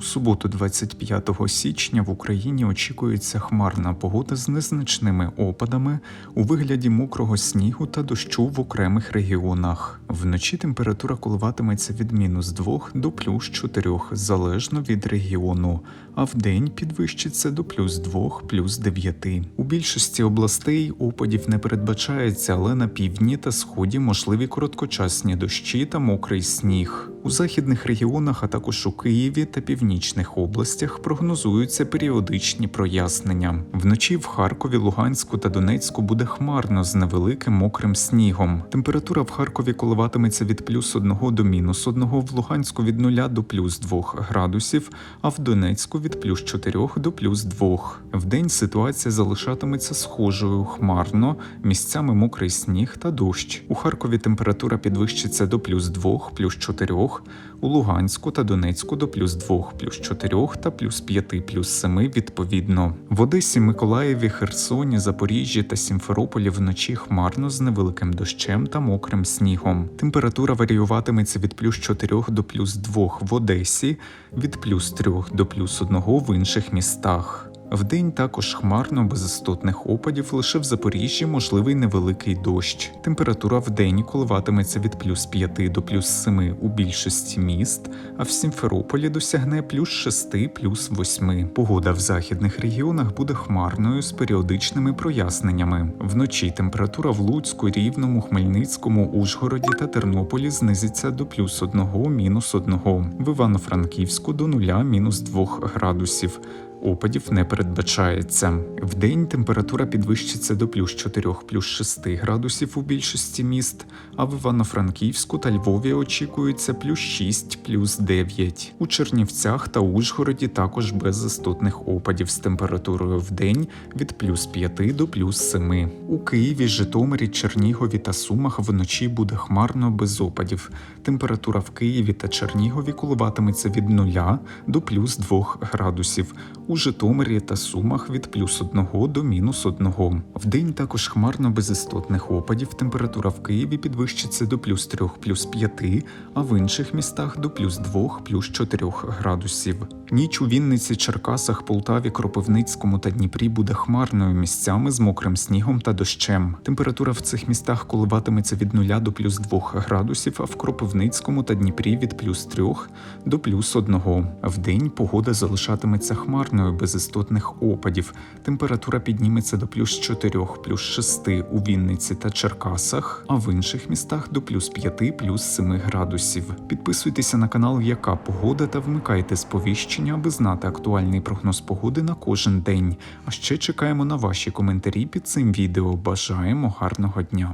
У суботу, 25 січня, в Україні очікується хмарна погода з незначними опадами у вигляді мокрого снігу та дощу в окремих регіонах. Вночі температура коливатиметься від мінус 2 до плюс 4, залежно від регіону, а вдень підвищиться до плюс 2, плюс 9. У більшості областей опадів не передбачається, але на півдні та сході можливі короткочасні дощі та мокрий сніг. У західних регіонах, а також у Києві та північних областях прогнозуються періодичні прояснення. Вночі в Харкові, Луганську та Донецьку буде хмарно з невеликим мокрим снігом. Температура в Харкові коливатиметься від плюс 1 до мінус 1, в Луганську від 0 до плюс 2 градусів, а в Донецьку від плюс 4 до плюс 2. Вдень ситуація залишатиметься схожою хмарно, місцями мокрий сніг та дощ. У Харкові температура підвищиться до плюс 2, плюс 4, у Луганську та Донецьку до плюс 2, плюс 4 та плюс 5, плюс 7 відповідно. В Одесі, Миколаєві, Херсоні, Запоріжжі та Сімферополі вночі хмарно з невеликим дощем та мокрим снігом. Температура варіюватиметься від плюс 4 до плюс 2 в Одесі, від плюс 3 до плюс 1 в інших містах. Вдень також хмарно без істотних опадів, лише в Запоріжжі можливий невеликий дощ. Температура вдень коливатиметься від плюс 5 до плюс 7 у більшості міст, а в Сімферополі досягне плюс 6 плюс 8. Погода в західних регіонах буде хмарною з періодичними проясненнями. Вночі температура в Луцьку, Рівному, Хмельницькому, Ужгороді та Тернополі знизиться до плюс 1 мінус 1, в Івано-Франківську до 0 мінус 2 градусів. Опадів не передбачається. Вдень температура підвищиться до плюс 4 плюс 6 градусів у більшості міст, а в Івано-Франківську та Львові очікується плюс 6 плюс 9. У Чернівцях та Ужгороді також без істотних опадів з температурою в день від плюс 5 до плюс 7. У Києві, Житомирі, Чернігові та Сумах вночі буде хмарно без опадів. Температура в Києві та Чернігові коливатиметься від 0 до плюс 2 градусів у Житомирі та Сумах від плюс 1 до мінус 1. Вдень також хмарно без істотних опадів. Температура в Києві підвищиться до плюс 3 плюс 5, а в інших містах до плюс 2 плюс 4 градусів. Ніч у Вінниці, Черкасах, Полтаві, Кропивницькому та Дніпрі буде хмарною місцями з мокрим снігом та дощем. Температура в цих містах коливатиметься від 0 до плюс 2 градусів, а в Кропивницькому та Дніпрі від плюс 3 до плюс 1. Вдень погода залишатиметься хмарною без істотних опадів. Температура підніметься до плюс 4, плюс 6 у Вінниці та Черкасах, а в інших містах до плюс 5, плюс 7 градусів. Підписуйтеся на канал Яка погода та вмикайте сповіщення, аби знати актуальний прогноз погоди на кожен день. А ще чекаємо на ваші коментарі під цим відео. Бажаємо гарного дня!